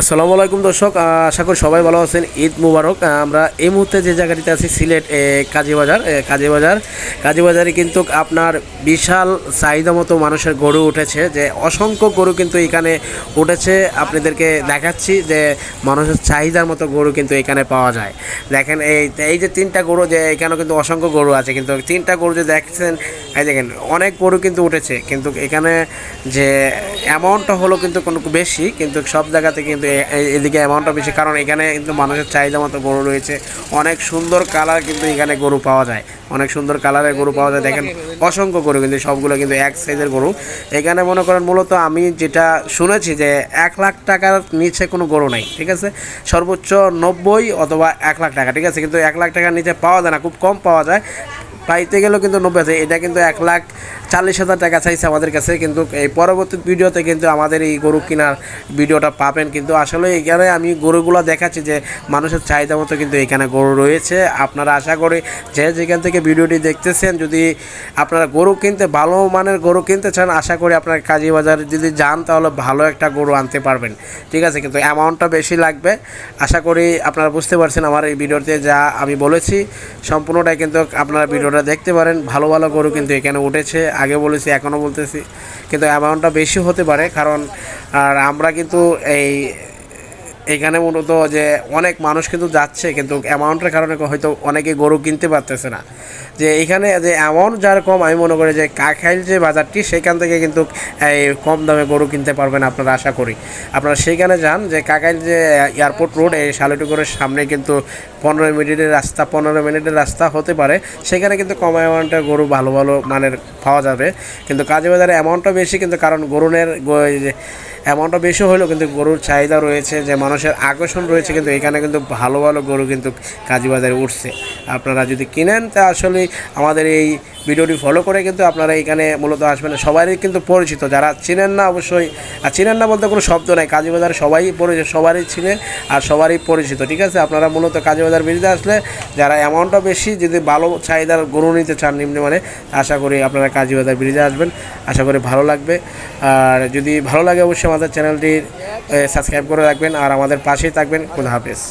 আসসালামু আলাইকুম দর্শক আশা করি সবাই ভালো আছেন। ঈদ মুবারক। আমরা এই মুহূর্তে যে জায়গাটিতে আছি, সিলেট কাজীবাজার কাজীবাজার। কাজীবাজারে কিন্তু আপনার বিশাল চাহিদা মতো মানুষের গরু উঠেছে, যে অসংখ্য গরু কিন্তু এখানে উঠেছে। আপনাদেরকে দেখাচ্ছি যে মানুষের চাহিদার মতো গরু কিন্তু এখানে পাওয়া যায়। দেখেন, এই এই যে তিনটা গরু, যে এখানে কিন্তু অসংখ্য গরু আছে। কিন্তু তিনটা গরু যে দেখছেন, এই দেখেন, অনেক গরু কিন্তু উঠেছে। কিন্তু এখানে যে অ্যামাউন্টটা হলো কিন্তু কোনো বেশি, কিন্তু সব জায়গাতে কিন্তু এদিকে অ্যামাউন্টটা বেশি। কারণ এখানে কিন্তু মানুষের চাহিদা মতো গরু রয়েছে। অনেক সুন্দর কালার কিন্তু এখানে গরু পাওয়া যায়। অনেক সুন্দর কালারের গরু পাওয়া যায়। দেখেন, অসংখ্য গরু কিন্তু, সবগুলো কিন্তু এক সাইজের গরু। এখানে মনে করেন মূলত আমি যেটা শুনেছি যে এক লাখ টাকার নিচে কোনো গরু নাই, ঠিক আছে? সর্বোচ্চ নব্বই অথবা এক লাখ টাকা, ঠিক আছে? কিন্তু এক লাখ টাকার নিচে পাওয়া যায় না, খুব কম পাওয়া যায়। পাইতে গেলেও কিন্তু নব্বই আছে এটা কিন্তু এক লাখ চাল্লিশ হাজার টাকা চাইছে আমাদের কাছে, কিন্তু এই পরবর্তী ভিডিওতে কিন্তু আমাদের এই গরু কেনার ভিডিওটা পাবেন। কিন্তু আসলে এখানে আমি গরুগুলো দেখাচ্ছি যে মানুষের চাহিদা মতো কিন্তু এখানে গরু রয়েছে। আপনারা আশা করি যে যেখান থেকে ভিডিওটি দেখতেছেন, যদি আপনারা গরু কিনতে, ভালো মানের গরু কিনতে চান, আশা করি আপনার কাজী বাজার যদি যান, তাহলে ভালো একটা গরু আনতে পারবেন। ঠিক আছে, কিন্তু অ্যামাউন্টটা বেশি লাগবে। আশা করি আপনারা বুঝতে পারছেন আমার এই ভিডিওতে যা আমি বলেছি। সম্পূর্ণটাই কিন্তু আপনারা ভিডিওটা দেখতে পারেন, ভালো ভালো গরু কিন্তু এখানে উঠেছে। আগে বলেছি, এখনও বলতেছি। কিন্তু অ্যামাউন্টটা বেশি হতে পারে, কারণ আর আমরা কিন্তু এই এখানে মূলত যে অনেক মানুষ কিন্তু যাচ্ছে, কিন্তু অ্যামাউন্টের কারণে হয়তো অনেকে গরু কিনতে পারতেছে না। যে এখানে যে অ্যামাউন্ট যার কম, আমি মনে করি যে কাখাইল যে বাজারটি, সেখান থেকে কিন্তু এই কম দামে গরু কিনতে পারবেন আপনারা আশা করি। আপনারা সেইখানে যান যে কাকাইল যে এয়ারপোর্ট রোড, এই শালুটুকুরের সামনে কিন্তু পনেরো মিনিটের রাস্তা, পনেরো মিনিটের রাস্তা হতে পারে। সেখানে কিন্তু কম অ্যামাউন্টের গরু ভালো ভালো মানের পাওয়া যাবে। কিন্তু কাজী বাজারে অ্যামাউন্টটা বেশি, কিন্তু কারণ গরুনের অ্যামাউন্টটা বেশি হলেও কিন্তু গরুর চাহিদা রয়েছে যে মানুষের আকর্ষণ রয়েছে কিন্তু এখানে কিন্তু ভালো ভালো গরু কিন্তু কাজী বাজারে উঠছে। আপনারা যদি কিনেন, তা আসলে আমাদের এই ভিডিওটি ফলো করে কিন্তু আপনারা এখানে মূলত আসবেন। সবারই কিন্তু পরিচিত, যারা চিনেন না অবশ্যই, আর চিনেন না বলতে কোনো শব্দ নাই। কাজী বাজারে সবাই পরিচিত, সবারই চিনে আর সবারই পরিচিত, ঠিক আছে? আপনারা মূলত কাজী বাজার বেরিয়ে আসলে যারা অ্যামাউন্টটা বেশি, যদি ভালো চাহিদার গরু নিতে চান নিম্নমানে, আশা করি আপনারা কাজী বাজার বেরিয়ে আসবেন। আশা করি ভালো লাগবে। আর যদি ভালো লাগে অবশ্যই আমাদের চ্যানেলটি সাবস্ক্রাইব করে রাখবেন, আর আমাদের পাশেই থাকবেন। খুদা হাফেজ।